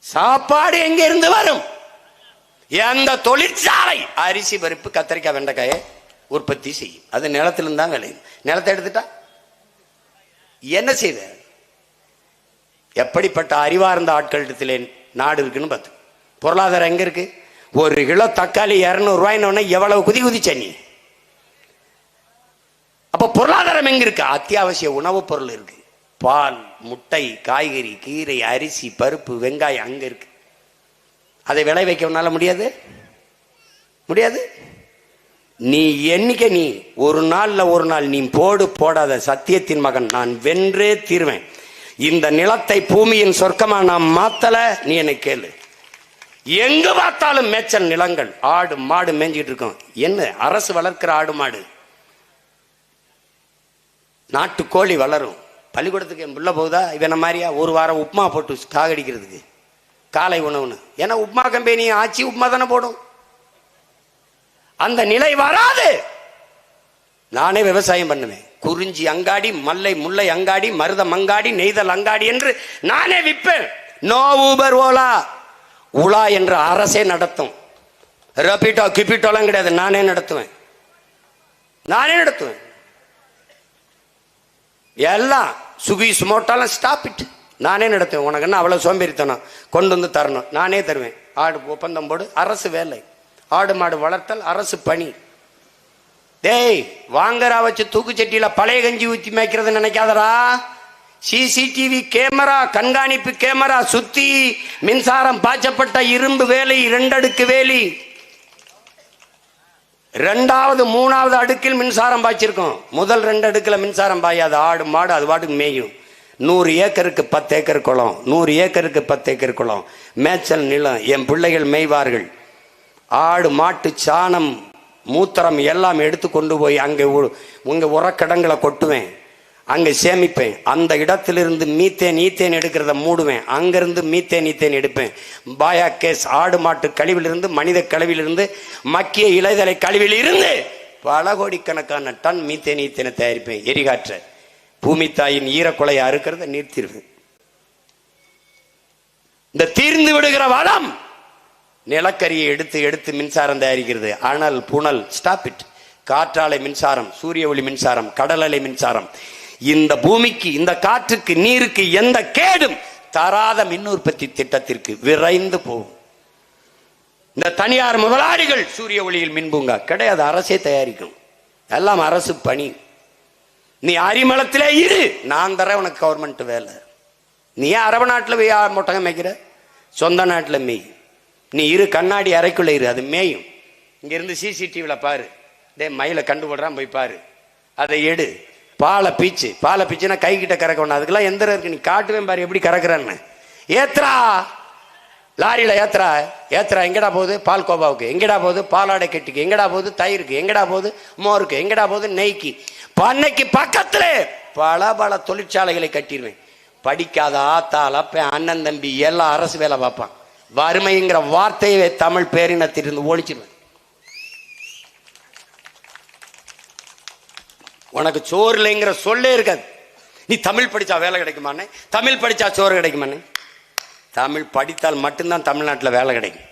சாப்பாடு எங்க இருந்து வரும்? எந்த தொழிற்சாலை? அரிசி பருப்பு கத்திரிக்காய் வெண்டைக்காயை உற்பத்தி செய்யும். அது நிலத்திலிருந்து தான் விளையும். நிலத்தை எடுத்துட்டா? என்ன செய்த எப்படிப்பட்ட அறிவார்ந்த ஆட்களிடத்திலே நாடு இருக்குன்னு பார்த்து. பொருளாதாரம் எங்க இருக்கு? ஒரு கிலோ தக்காளி இரநூறுவாயின்னு எவ்வளவு குதி குதிச்ச நீ? அப்ப பொருளாதாரம் எங்க இருக்கு? அத்தியாவசிய உணவுப் பொருள் இருக்கு. பால் முட்டை காய்கறி கீரை அரிசி பருப்பு வெங்காயம் அங்க இருக்கு. அதை விளை வைக்க உன்னால முடியாது? முடியாது? நீ என்னைக்க நீ ஒரு நாள்ல ஒரு நாள் நீ போடு போடாத சத்தியத்தின் மகன். நான் வென்றே தீர்வேன். இந்த நிலத்தை பூமியின் சொர்க்கமா நான் மாத்தல? நீ என்னை கேளு. எங்கு பார்த்தாலும் மேய்ச்சல் நிலங்கள். ஆடு மாடு மேய்ஞ்சிட்டு இருக்கோம். என்ன? அரசு வளர்க்கிற ஆடு மாடு. நாட்டு கோழி வளரும். பள்ளிக்கூடத்துக்கு என் பிள்ளை போகுதா? இவன மாதிரியா? ஒரு வாரம் உப்புமா போட்டு காகடிக்கிறதுக்கு. காலை உணவுன்னு. ஏன்னா உப்புமா கம்பெனி ஆச்சி உப்புமா தானே போடும். அந்த நிலை வராது. நானே விவசாயம் பண்ணுவேன். குறிஞ்சி அங்காடி மல்லை முல்லை அங்காடி மருதம் அங்காடி நெய்தல் அங்காடி என்று நானே விற்பேன். நோ ஊபர் ஓலா உலா என்ற அரசே நடத்தும். ரபிட்டோ கிபிட்டோலாம் கிடையாது. நானே நடத்துவேன். நானே நடத்துவேன். எல்லாம் சுகி சுமோட்டாலாம் ஸ்டாப் இட் நானே நடத்துவேன். உனக்கு என்ன அவ்வளோ சோம்பேறித்தனம்? கொண்டு வந்து தரணும். நானே தருவேன். ஆடு ஒப்பந்தம் போடு. அரசு வேலை. ஆடு மாடு வளர்த்தல் அரசு பணி. டேய் வாங்கரா வச்சு தூக்குச்சட்டியில் பழைய கஞ்சி ஊற்றி மேய்க்கிறது நினைக்காதடா. சிசிடிவி கேமரா கண்காணிப்பு கேமரா சுத்தி மின்சாரம் பாய்ச்சப்பட்ட இரும்பு வேலி இரண்டடுக்கு வேலி. ரெண்டாவது மூணாவது அடுக்கில் மின்சாரம் பாய்ச்சிருக்கோம். முதல் ரெண்டு அடுக்கில் மின்சாரம் பாயாது. ஆடு மாடு அது பாட்டுக்கு மேயும். நூறு ஏக்கருக்கு பத்து ஏக்கர் குளம். நூறு ஏக்கருக்கு பத்து ஏக்கர் குளம். மேய்ச்சல் நிலம். என் பிள்ளைகள் மேய்வார்கள். ஆடு மாட்டு சாணம் மூத்திரம் எல்லாம் எடுத்து கொண்டு போய் அங்கே உ- உரக்கடங்களை கொட்டுவேன். அங்கே சேமிப்பேன். அந்த இடத்திலிருந்து மீத்தேன் ஈத்தேன் எடுக்கிறத மூடுவேன். அங்கிருந்து மீத்தேன் ஈத்தேன் எடுப்பேன். பாயா கேஸ் ஆடு மாட்டு கழிவிலிருந்து மனித கழிவிலிருந்து மக்கிய இலைதலை கழிவிலிருந்து பல கோடிக்கணக்கான டன் மீத்தேன் ஈத்தேனை தயாரிப்பேன். எரிகாற்ற. பூமி தாயின் ஈரக்குலையை அறுக்கிறத நிறுத்திடுவேன். இந்த தீர்ந்து விடுகிற வளம் நிலக்கரியை எடுத்து எடுத்து மின்சாரம் தயாரிக்கிறது. அனல் புனல் ஸ்டாப் இட் காற்றாலை மின்சாரம் சூரிய ஒளி மின்சாரம் கடல் அலை மின்சாரம். இந்த பூமிக்கு இந்த காற்றுக்கு நீருக்கு எந்த கேடும் தராத மின் உற்பத்தி திட்டத்திற்கு விரைந்து போகும். இந்த தனியார் முதலாளிகள் சூரிய ஒளியில் மின்பூங்கா கிடையாது அரசே தயாரிக்கும். எல்லாம் அரசு பணி. நீ அரிமளத்திலே இரு நான் தரேன் உனக்கு கவர்மெண்ட் வேலை. நீ ஏன் அரபு நாட்டில் போய் மொட்டகம் மேய்க்கிற? சொந்த நாட்டில் மேய். நீ இரு கண்ணாடி அறைக்குள்ள இரு அது மேயும். இங்கிருந்து சிசிடிவியில் பாரு. டே மயிலை கண்டுபிடுறான் போய் பாரு. அதை எடு. பாலை பீச்சு. பாலை பீச்சுனா கை கிட்ட கறக்க அதுக்கெல்லாம் எந்திரம் இருக்கு. நீ காட்டுவேன் பாரு எப்படி கறக்குறான்னு. ஏத்ரா லாரியில் ஏத்ரா ஏத்ரா எங்கடா போகுது? பால் கோபாவுக்கு. எங்கடா போகுது? பாலாடை கெட்டிக்கு. எங்கடா போகுது? தயிருக்கு. எங்கடா போகுது? மோருக்கு. எங்கடா போகுது? நெய்க்கு. பண்ணைக்கு பக்கத்தில் பல பல தொழிற்சாலைகளை கட்டிடுவேன். படிக்காத ஆத்தால் அப்பன் அண்ணன் தம்பி எல்லாம் அரசு வேலை பார்ப்பான். வறுமைங்கிற வார்த்தையை தமிழ் பேரினத்திலிருந்து ஒழிச்சிருவேன். உனக்கு சோறு இல்லைங்கிற சொல்லே இருக்காது. நீ தமிழ் படிச்சா வேலை கிடைக்குமானே தமிழ் படிச்சா சோறு கிடைக்குமானே தமிழ் படித்தால் மட்டும்தான் தமிழ்நாட்டில் வேலை கிடைக்கும்.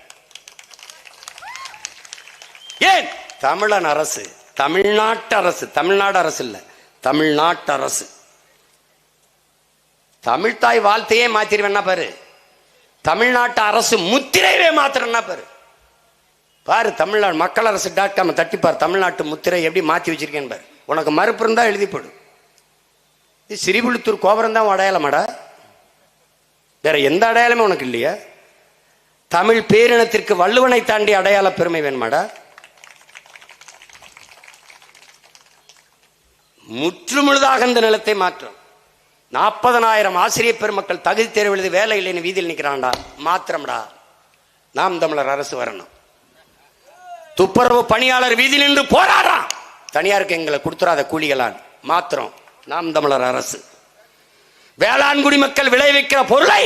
ஏன்? தமிழன் அரசு தமிழ்நாட்டு அரசு தமிழ்நாடு அரசு இல்லை தமிழ்நாட்டு அரசு. தமிழ்தாய் வாழ்த்தையே மாத்திருவேன்னா பாரு. தமிழ்நாட்டு அரசு முத்திரையவே மாத்திரன்னா பாரு. பாரு தமிழ்நாடு மக்கள் அரசு டாட் காம் தட்டிப்பார். தமிழ்நாட்டு முத்திரை எப்படி மாற்றி வச்சிருக்கேன்னு பாரு. உனக்கு மறுப்பு இருந்தா எழுதி போடு இது சிறிபுழுத்தூர் கோபுரம் தான் அடையாளமாடா? வேற எந்த அடையாளமும் உனக்கு இல்லையா? தமிழ் பேரினத்திற்கு வள்ளுவனை தாண்டி அடையாள பெருமை வேணுமாடா? முற்றுமுழுதாக இந்த நிலத்தை மாற்றும். நாற்பதனாயிரம் ஆசிரியர் பெருமக்கள் தகுதி தேர்வு எழுதி வேலை இல்லைன்னு வீதியில் நிற்கிறான்டா மாத்திரம்டா. நாம் தமிழர் அரசு வரணும். துப்புரவு பணியாளர் வீதியில் நின்று போராடுறான். தனியாருக்கு எங்களை கொடுத்துறாத கூலிகளான். மாத்திரம் நாம் தமிழர் அரசு. வேளாண் குடிமக்கள் விளைவிக்கிற பொருளை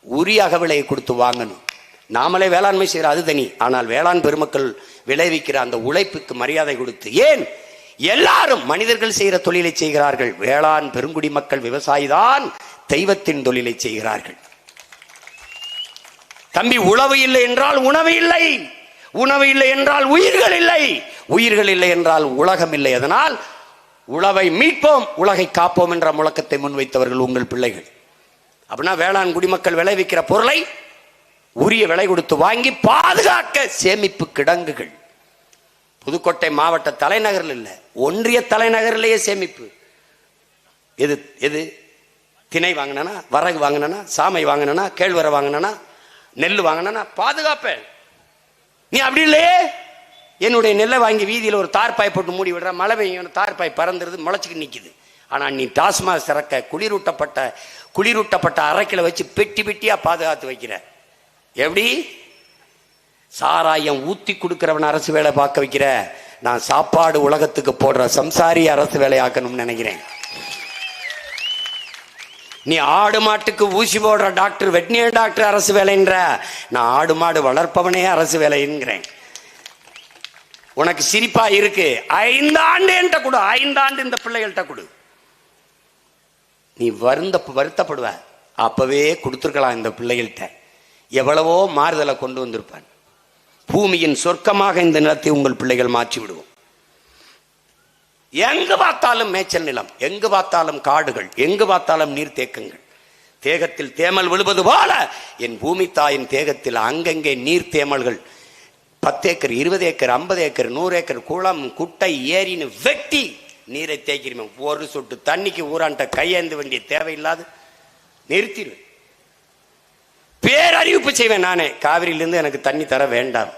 உரிய அகவிலையை கொடுத்து வாங்கணும். நாமளே வேளாண்மை செய்கிற அது தனி. ஆனால் வேளாண் பெருமக்கள் விளைவிக்கிற அந்த உழைப்புக்கு மரியாதை கொடுத்து ஏன் எல்லாரும் மனிதர்கள் செய்கிற தொழிலை செய்கிறார்கள்? வேளாண் பெருங்குடி மக்கள் விவசாயி தான் தெய்வத்தின் தொழிலை செய்கிறார்கள். தம்பி உழவு இல்லை என்றால் உணவு இல்லை. உணவு இல்லை என்றால் உயிர்கள் இல்லை. உயிர்கள் இல்லை என்றால் உலகம் இல்லை. அதனால் உழவை மீட்போம் உலகை காப்போம் என்ற முழக்கத்தை முன்வைத்தவர்கள் உங்கள் பிள்ளைகள். அப்படின்னா வேளாண் குடிமக்கள் விளைவிக்கிற பொருளை உரிய விலை கொடுத்து வாங்கி பாதுகாக்க சேமிப்பு கிடங்குகள். புதுக்கோட்டை மாவட்ட தலைநகரில் இல்லை. ஒன்றிய தலைநகரிலேயே சேமிப்பு. எது எது? திணை வாங்கினா வரகு வாங்கினா சாமை வாங்கினா கேழ்வரை வாங்கினா நெல் வாங்கினா பாதுகாப்பேன். நீ அப்படி இல்லையே? என்னுடைய நெல்லை வாங்கி வீதியில் ஒரு தார்பாய் போட்டு மூடி விடுற மழை பெய்யும் தார்பாய் பறந்துருது முளைச்சிக்கு நிற்கிது ஆனால் நீ டாஸ்மாக் சிறக்க குளிரூட்டப்பட்ட குளிரூட்டப்பட்ட அரைக்கில வச்சு பெட்டி பெட்டியாக பாதுகாத்து வைக்கிற. எப்படி? சாராயம் ஊற்றி கொடுக்குறவன் அரசு வேலை பார்க்க வைக்கிற. நான் சாப்பாடு உலகத்துக்கு போடுற சம்சாரி அரசு வேலையாக்கணும்னு நினைக்கிறேன். நீ ஆடு மாட்டுக்கு ஊசி போடுற டாக்டர் வெட்னியர் டாக்டர் அரசு வேலைன்ற. நான் ஆடு மாடு வளர்ப்பவனே அரசு வேலைங்கிறேன். உனக்கு சிரிப்பா இருக்கு. ஐந்து ஆண்டு என்கிட்ட கொடு. ஐந்து ஆண்டு இந்த பிள்ளைகள்கிட்ட கொடு. நீ வருந்த வருத்தப்படுவ. அப்பவே கொடுத்துருக்கலாம் இந்த பிள்ளைகள்கிட்ட. எவ்வளவோ மாறுதலை கொண்டு வந்திருப்பான். பூமியின் சொர்க்கமாக இந்த நிலத்தை உங்கள் பிள்ளைகள் மாற்றி விடுவோம் எங்கு பார்த்தாலும் மேய்ச்சல் நிலம் எங்கு பார்த்தாலும் காடுகள் எங்கு பார்த்தாலும் நீர்த்தேக்கங்கள் தேகத்தில் தேமல் விழுவது போல என் பூமி தாயின் தேகத்தில் அங்கங்கே நீர் தேமல்கள். பத்து ஏக்கர் இருபது ஏக்கர் ஐம்பது ஏக்கர் நூறு ஏக்கர் குளம் குட்டை ஏரின்னு வெட்டி நீரை தேய்க்கிறோம் ஒரு சொட்டு தண்ணிக்கு ஊரான்ட்ட கையேந்த வேண்டிய தேவையில்லாது. நிறுத்திடுவேன் பேரறிவிப்பு செய்வேன் நானே. காவிரியிலிருந்து எனக்கு தண்ணி தர வேண்டாம்.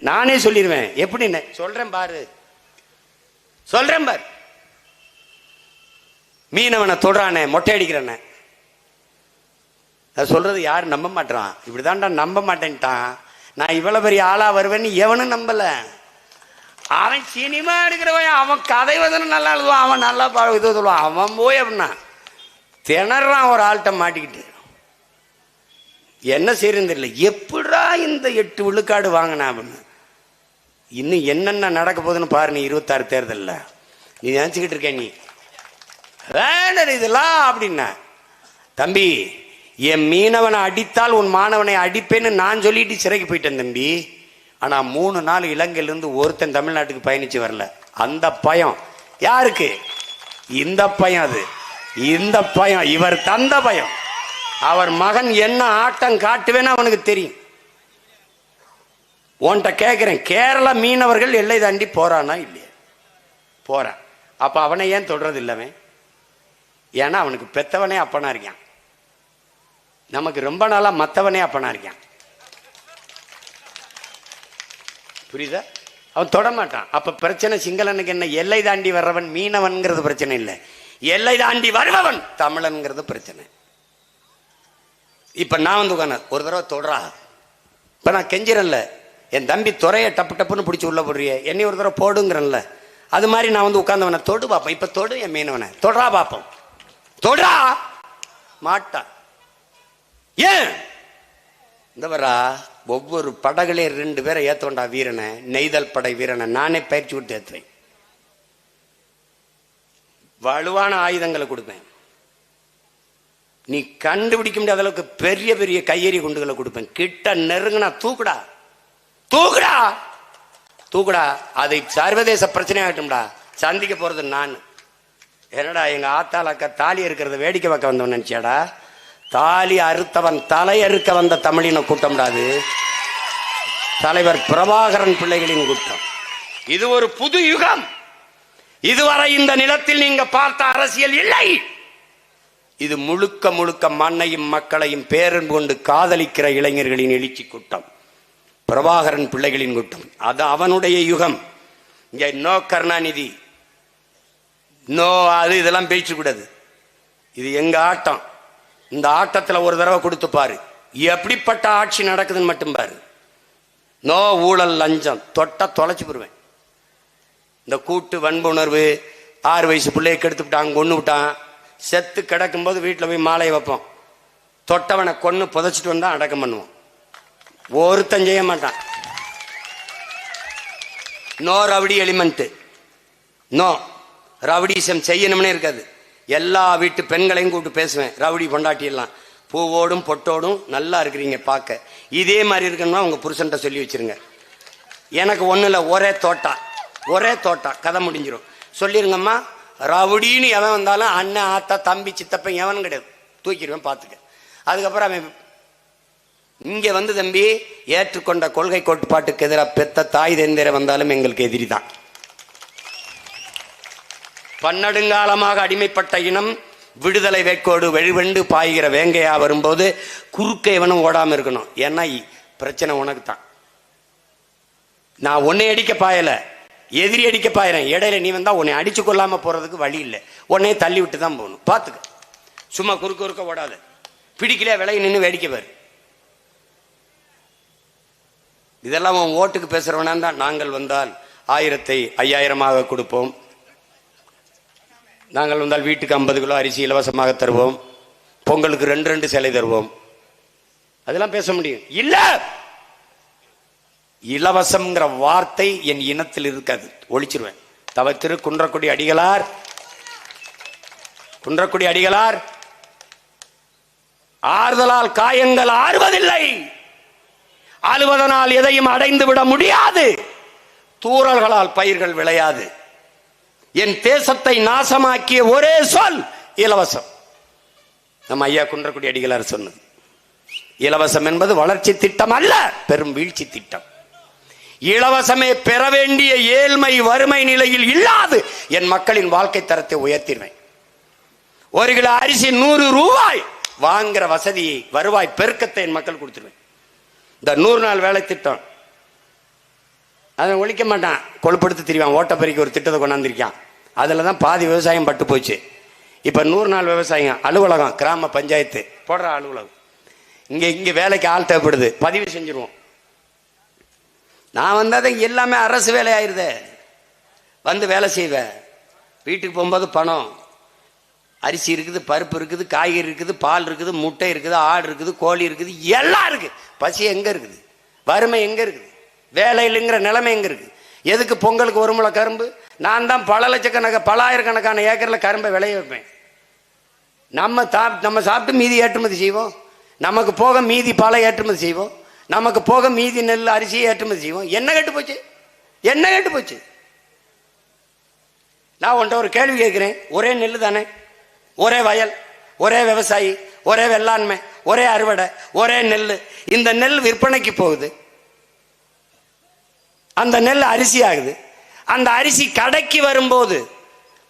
நானே சொல்லிடுவேன் எப்படின்னு? சொல்றேன் பாரு. சொல்றேன் பாரு. மீனவனை தொடுறானே மொட்டை அடிக்கிறானே. அதை சொல்றது யாரும் நம்ப மாட்டான் இப்படிதான்டா நம்ப மாட்டேன்ட்டான். நான் இவ்வளவு பெரிய ஆளா வருவேன்னு எவனும் நம்பல. அவன் சினிமா எடுக்கிறவன் அவன் கதை வதனம் நல்லா எழுதுவான் அவன் நல்லா பா- இது சொல்லுவான். அவன் போய் அப்படின்னா திணறான் ஒரு ஆள்கிட்ட மாட்டிக்கிட்டு. என்ன செய்யறது தெரியல. எப்படா இந்த எட்டு விழுக்காடு வாங்கினா அப்படின்னு. இன்னும் என்னென்ன நடக்க போகுதுன்னு பாரு நீ இருபத்தாறு தேர்தலில். நீ நினச்சிக்கிட்டு இருக்க நீ. வேண்டர் இதெல்லாம் அப்படின்ன. தம்பி என் மீனவனை அடித்தால் உன் மாணவனை அடிப்பேன்னு நான் சொல்லிட்டு சிறைக்கு போயிட்டேன் தம்பி. ஆனால் மூணு நாள் இலங்கையிலேருந்து ஒருத்தன் தமிழ்நாட்டுக்கு பயணிச்சு வரல. அந்த பயம். யாருக்கு? இந்த பயம் அது. இந்த பயம். இவர் தந்த பயம். அவர் மகன் என்ன ஆட்டம் காட்டுவேன்னு அவனுக்கு தெரியும். உன்கிட்ட கேட்குறேன் கேரள மீனவர்கள் எல்லை தாண்டி போறானா இல்லையா? போறான். அப்ப அவனை ஏன் தொடுறது இல்லவன் ஏன்னா அவனுக்கு பெத்தவனே அப்பனா இருக்கான். நமக்கு ரொம்ப நாளா மத்தவனே அப்பனா இருக்கான். புரியுதா? அவன் தொட மாட்டான். அப்ப பிரச்சனை சிங்களனுக்கு என்ன? எல்லை தாண்டி வர்றவன் மீனவன்கிறது பிரச்சனை இல்லை. எல்லை தாண்டி வருபவன் தமிழன்கிறது பிரச்சனை. இப்ப நான் வந்து உட்கார்ந்தேன். ஒரு தடவை தொடரா இப்ப நான் கெஞ்சிரல்ல என் தம்பி துறையை டப்பு டப்புன்னு பிடிச்சி உள்ள போடுறிய. என்னை ஒரு தடவை போடுங்கிறன்ல. அது மாதிரி நான் வந்து உட்காந்தவனை தொடு பார்ப்போம் இப்போ தொடு என் மீனவனை. தொடரா பார்ப்போம் தொடரா மாட்டா. ஏன்? இந்த வரா ஒவ்வொரு படகுலையும் ரெண்டு பேரை ஏத்தோண்டா வீரனை. நெய்தல் படை வீரனை. நானே பயிற்சி விட்டு ஏற்றுவேன் வலுவான ஆயுதங்களை கொடுப்பேன். நீ கண்டுபிடிக்க முடியாத அளவுக்கு பெரிய பெரிய கையெறி குண்டுகளை கொடுப்பேன். கிட்ட நெருங்கினா தூக்குடா. தூக்குடா. தூக்குடா. அதை சர்வதேச பிரச்சனை ஆகட்டும்டா. சந்திக்க போறது நான். என்னடா எங்க ஆத்தாள் அக்கா தாலி இருக்கிறத வேடிக்கை பார்க்க வந்தவன் நினைச்சியாடா? தாலி அறுத்தவன் தலை அறுக்க வந்த தமிழின கூட்டம்டாது தலைவர் பிரபாகரன் பிள்ளைகளின் கூட்டம். இது ஒரு புது யுகம். இதுவரை இந்த நிலத்தில் நீங்க பார்த்த அரசியல் இல்லை. இது முழுக்க முழுக்க மண்ணையும் மக்களையும் பேரன் கொண்டு காதலிக்கிற இளைஞர்களின் எழுச்சி கூட்டம். பிரபாகரன் பிள்ளைகளின் கூட்டம். அது அவனுடைய யுகம். இங்கே நோ கருணாநிதி. நோ அது இதெல்லாம் பேசக்கூடாது இது எங்க ஆட்டம். இந்த ஆட்டத்தில் ஒரு தடவை கொடுத்து பாரு. எப்படிப்பட்ட ஆட்சி நடக்குதுன்னு மட்டும் பாரு. நோ ஊழல் லஞ்சம். தொட்டா தொலைச்சு போடுவேன் இந்த கூட்டு வன்புணர்வு ஆறு வயசு பிள்ளைய கெடுத்து விட்டான் கொண்டு விட்டான். செத்து கிடக்கும்போது வீட்டில் போய் மாலையை வைப்போம். தொட்டவனை கொன்று புதைச்சிட்டு வந்தால் அடக்கம் பண்ணுவோம். ஒருத்தன் செய்ய மாட்டான். No rowdy element no rowdyism செய்யணும்னே இருக்காது. எல்லா வீட்டு பெண்களையும் கூப்பிட்டு பேசுவேன். ரவுடி பொண்டாட்டி எல்லாம் பூவோடும் பொட்டோடும் நல்லா இருக்கிறீங்க பார்க்க. இதே மாதிரி இருக்கணும்னா உங்கள் புருஷன்ட்ட சொல்லி வச்சிருங்க. எனக்கு ஒன்றும் இல்லை ஒரே தோட்டா. ஒரே தோட்டா. கதை முடிஞ்சிடும் சொல்லிருங்கம்மா. ரவுடின்னு எவன் வந்தாலும் அண்ணன் ஆத்தா தம்பி சித்தப்பன் எவனும் கிடையாது. தூக்கிடுவேன் பார்த்துக்க. அதுக்கப்புறம் அவன் இங்கே வந்து தம்பி ஏற்றுக்கொண்ட கொள்கை கோட்பாட்டுக்கு எதிராக பெத்த தாய் தெந்திர வந்தாலும் எங்களுக்கு எதிரி தான் பன்னெடுங்காலமாக அடிமைப்பட்ட இனம் விடுதலை வேட்கோடு வெழிவெண்டு பாய்கிற வேங்கையா வரும்போது குறுக்க இவனும் ஓடாமல் இருக்கணும். ஏன்னா இ- பிரச்சனை உனக்கு தான் நான் உன்னை அடிக்க பாயல எதிரி அடிக்க பாயிறேன். இடையில நீ வந்தா உன்னை அடிச்சு கொள்ளாம போறதுக்கு வழி இல்லை. உன்னைய தள்ளி விட்டு தான் போகணும். பார்த்துக்க சும்மா குறுக்க குறுக்க ஓடாத. பிடிக்கல விலகி நின்று வேடிக்கை பாரு. இதெல்லாம் அவன் ஓட்டுக்கு பேசுறவனா தான். நாங்கள் வந்தால் ஆயிரத்தை ஐயாயிரமாக கொடுப்போம். நாங்கள் வந்தால் வீட்டுக்கு ஐம்பது கிலோ அரிசி இலவசமாக தருவோம். பொங்கலுக்கு ரெண்டு ரெண்டு சிலை தருவோம். அதெல்லாம் பேச முடியும். இல்ல! இலவசம்ங்கிற வார்த்தை என் இனத்தில் இருக்காது. ஒழிச்சிருவேன். தவ திரு குன்றக்குடி அடிகளார். குன்றக்குடி அடிகளார். ஆறுதலால் காயங்கள் ஆறுவதில்லை. அழுவதனால் எதையும் அடைந்து விட முடியாது. தூறல்களால் பயிர்கள் விளையாது. என் தேசத்தை நாசமாக்கிய ஒரே சொல் இலவசம். நம்ம ஐயா குன்றக்குடி அடிகளார் சொன்னது. இலவசம் என்பது வளர்ச்சி திட்டம் அல்ல பெரும் வீழ்ச்சி திட்டம். இலவசமே பெற வேண்டிய ஏழ்மை வறுமை நிலையில் இல்லாது என் மக்களின் வாழ்க்கை தரத்தை உயர்த்திடுவேன். ஒரு கிலோ அரிசி நூறு ரூபாய் வாங்குற வசதியை வருவாய் பெருக்கத்தை என் மக்கள் கொடுத்துருவேன் இந்த நூறு நாள் வேலை திட்டம். அதை ஒழிக்க மாட்டான். கொழுப்படுத்து திரிவான். ஓட்டப்பறிக்கு ஒரு திட்டத்தை கொண்டாந்துருக்கான். அதில் தான் பாதி விவசாயம் பட்டு போச்சு. இப்போ நூறு நாள் விவசாயம். அலுவலகம் கிராம பஞ்சாயத்து. போடுற அலுவலகம். இங்கே இங்கே வேலைக்கு ஆள் தேவைப்படுது. பதிவு செஞ்சுருவோம். நான் வந்தால் தான் எல்லாமே அரசு வேலை ஆயிருதே வந்து வேலை செய்வேன். வீட்டுக்கு போகும்போது பணம். அரிசி இருக்குது பருப்பு இருக்குது காய்கறி இருக்குது பால் இருக்குது முட்டை இருக்குது ஆடு இருக்குது கோழி இருக்குது எல்லாம் இருக்குது. பசி எங்கே இருக்குது? வறுமை எங்கே இருக்குது? வேலை இல்லைங்கிற நிலைமை எங்கே இருக்குது? எதுக்கு பொங்கலுக்கு ஒரு முளை கரும்பு? நான் தான் பல லட்சக்கணக்க பலாயிரக்கணக்கான ஏக்கரில் கரும்பை விளைய வைப்பேன். நம்ம சாப் நம்ம சாப்பிட்டு மீதி ஏற்றுமதி செய்வோம். நமக்கு போக மீதி பல ஏற்றுமதி செய்வோம். நமக்கு போக மீதி நெல் அரிசியை ஏற்றுமதி செய்வோம். என்ன கெட்டு போச்சு? என்ன கெட்டு போச்சு? நான் உன்ட்ட ஒரு கேள்வி கேட்குறேன். ஒரே நெல் தானே? ஒரே வயல் ஒரே விவசாயி ஒரே வெள்ளாண்மை ஒரே அறுவடை ஒரே நெல் இந்த நெல் விற்பனைக்கு போகுது. அந்த நெல் அரிசி ஆகுது அந்த அரிசி கடைக்கு வரும்போது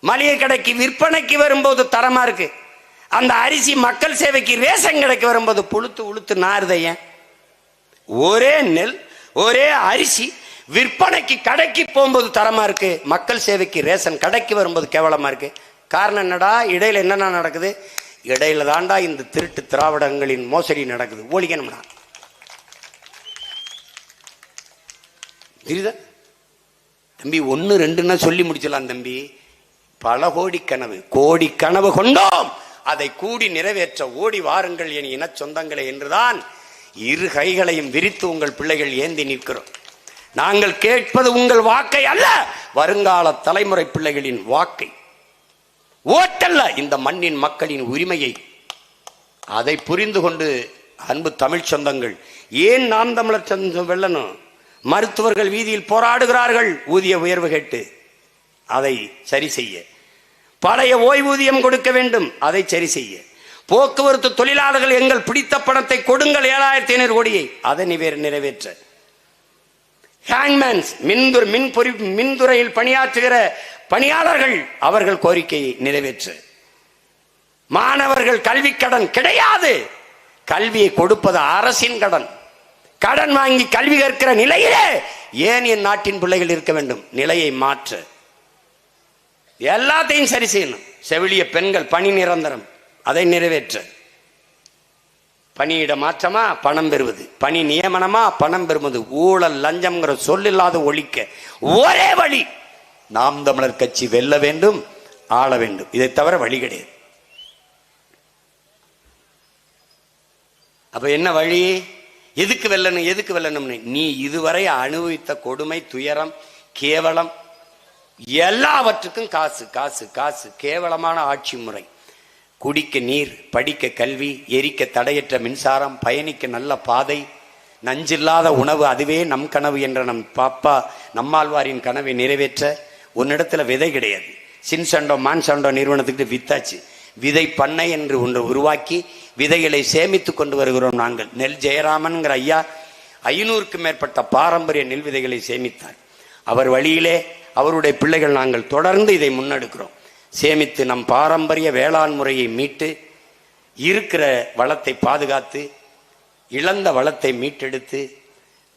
மளிகை கடைக்கு விற்பனைக்கு வரும்போது தரமா இருக்கு. அந்த அரிசி மக்கள் சேவைக்கு ரேஷன் கடைக்கு வரும்போது புழுத்து உளுத்து நாறுதையன் ஒரே நெல் ஒரே அரிசி விற்பனைக்கு கடைக்கு போகும்போது தரமா இருக்கு. மக்கள் சேவைக்கு ரேஷன் கடைக்கு வரும்போது கேவலமா இருக்கு. காரணம் என்னடா? இடையில என்னென்ன நடக்குது? இடையில தாண்டா இந்த திருட்டு திராவிடங்களின் மோசடி நடக்குது. ஒழிக்கணும்னா புரியுதா தம்பி ஒன்று ரெண்டுன்னா சொல்லி முடிச்சலாம் தம்பி. பல கோடி கனவு. கோடி கனவு கொண்டோம். அதை கூடி நிறைவேற்ற ஓடி வாருங்கள் என் இன சொந்தங்களே என்றுதான் இரு கைகளையும் விரித்து உங்கள் பிள்ளைகள் ஏந்தி நிற்கிறோம். நாங்கள் கேட்பது உங்கள் வாக்கை அல்ல வருங்கால தலைமுறை பிள்ளைகளின் வாக்கை. ஓட்டல்ல. இந்த மண்ணின் மக்களின் உரிமையை அதை புரிந்து கொண்டு அன்பு தமிழ் சொந்தங்கள் ஏன் நாம் தமிழர் சொந்தம் வெல்லணும்? மருத்துவர்கள் வீதியில் போராடுகிறார்கள் ஊதிய உயர்வு கேட்டு. அதை சரி செய்ய. பழைய ஓய்வூதியம் கொடுக்க வேண்டும் அதை சரி செய்ய. போக்குவரத்து தொழிலாளர்கள் எங்கள் பிடித்த பணத்தை கொடுங்கள் ஏழாயிரத்தி ஐநூறு கோடியை. அதை நிறைவேற்ற. ஹேங்மேன்ஸ் மின்துறை மின் பொறி மின்துறையில் பணியாற்றுகிற பணியாளர்கள் அவர்கள் கோரிக்கையை நிறைவேற்று. மாணவர்கள் கல்வி கடன் கிடையாது. கல்வியை கொடுப்பது அரசின் கடன். கடன் வாங்கி கல்வி கற்கிற நிலையிலே ஏன் என் நாட்டின் பிள்ளைகள் இருக்க வேண்டும்? நிலையை மாற்று. எல்லாத்தையும் சரி செய்யணும். செவிலிய பெண்கள் பணி நிரந்தரம். அதை நிறைவேற்ற. பணியிட மாற்றமா? பணம் பெறுவது. பணி நியமனமா? பணம் பெறுவது. ஊழல் லஞ்சம்ங்கிற சொல்லில்லாத ஒழிக்க. ஒரே வழி நாம் தமிழர் கட்சி வெல்ல வேண்டும் ஆள வேண்டும். இதை தவிர வழி கிடையாது. அப்ப என்ன வழி? எதுக்கு வெல்லணும் எதுக்கு வெல்லணும்னு? நீ இதுவரை அனுபவித்த கொடுமை துயரம் கேவலம் எல்லாவற்றுக்கும் காசு காசு காசு. கேவலமான ஆட்சி முறை. குடிக்க நீர் படிக்க கல்வி எரிக்க தடையற்ற மின்சாரம் பயணிக்க நல்ல பாதை நஞ்சில்லாத உணவு அதுவே நம் கனவு என்ற நம் பாப்பா நம்மாழ்வாரின் கனவை நிறைவேற்ற உன்னிடத்துல விதை கிடையாது. சின்சண்டோ மான்சண்டோ நிறுவனத்துக்கு வித்தாச்சு. விதை பண்ணை என்று ஒன்று உருவாக்கி விதைகளை சேமித்து கொண்டு வருகிறோம் நாங்கள். நெல் ஜெயராமன்கிற ஐயா ஐநூறுக்கும் மேற்பட்ட பாரம்பரிய நெல் விதைகளை சேமித்தார். அவர் வழியிலே அவருடைய பிள்ளைகள் நாங்கள் தொடர்ந்து இதை முன்னெடுக்கிறோம். சேமித்து நம் பாரம்பரிய வேளாண் முறையை மீட்டு இருக்கிற வளத்தை பாதுகாத்து இழந்த வளத்தை மீட்டெடுத்து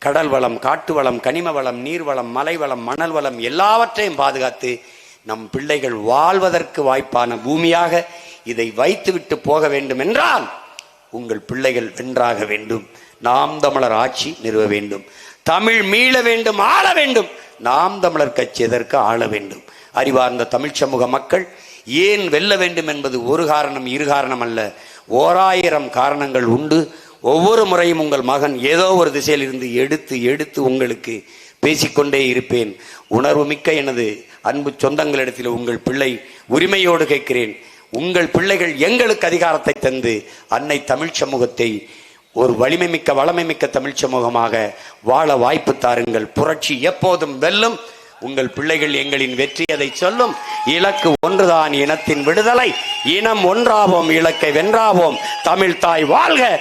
கடல் வளம் காட்டு வளம் கனிம வளம் நீர் வளம் மலை வளம் மணல் வளம் எல்லாவற்றையும் பாதுகாத்து நம் பிள்ளைகள் வாழ்வதற்கு வாய்ப்பான பூமியாக இதை வைத்துவிட்டு போக வேண்டும் என்றால் உங்கள் பிள்ளைகள் வென்றாக வேண்டும். நாம் தமிழர் ஆட்சி நிறுவ வேண்டும். தமிழ் மீள வேண்டும் ஆள வேண்டும். நாம் தமிழர் கட்சி எதற்கு ஆள வேண்டும்? அறிவார்ந்த தமிழ் சமூக மக்கள் ஏன் வெல்ல வேண்டும் என்பது ஒரு காரணம் இரு காரணம் அல்ல. ஓராயிரம் காரணங்கள் உண்டு. ஒவ்வொரு முறையும் உங்கள் மகன் ஏதோ ஒரு திசையில் இருந்து எடுத்து எடுத்து உங்களுக்கு பேசிக்கொண்டே இருப்பேன். உணர்வு மிக்க எனது அன்பு சொந்தங்களிடத்தில் உங்கள் பிள்ளை உரிமையோடு கேட்கிறேன். உங்கள் பிள்ளைகள் எங்களுக்கு அதிகாரத்தை தந்து அன்னை தமிழ் சமூகத்தை ஒரு வலிமை மிக்க வளமை மிக்க தமிழ் சமூகமாக வாழ வாய்ப்பு தாருங்கள். புரட்சி எப்போதும் வெல்லும். உங்கள் பிள்ளைகள் எங்களின் வெற்றி அதை சொல்லும். இலக்கு ஒன்றுதான் இனத்தின் விடுதலை. இனம் ஒன்றாவோம் இலக்கை வென்றாவோம். தமிழ் தாய் வாழ்க.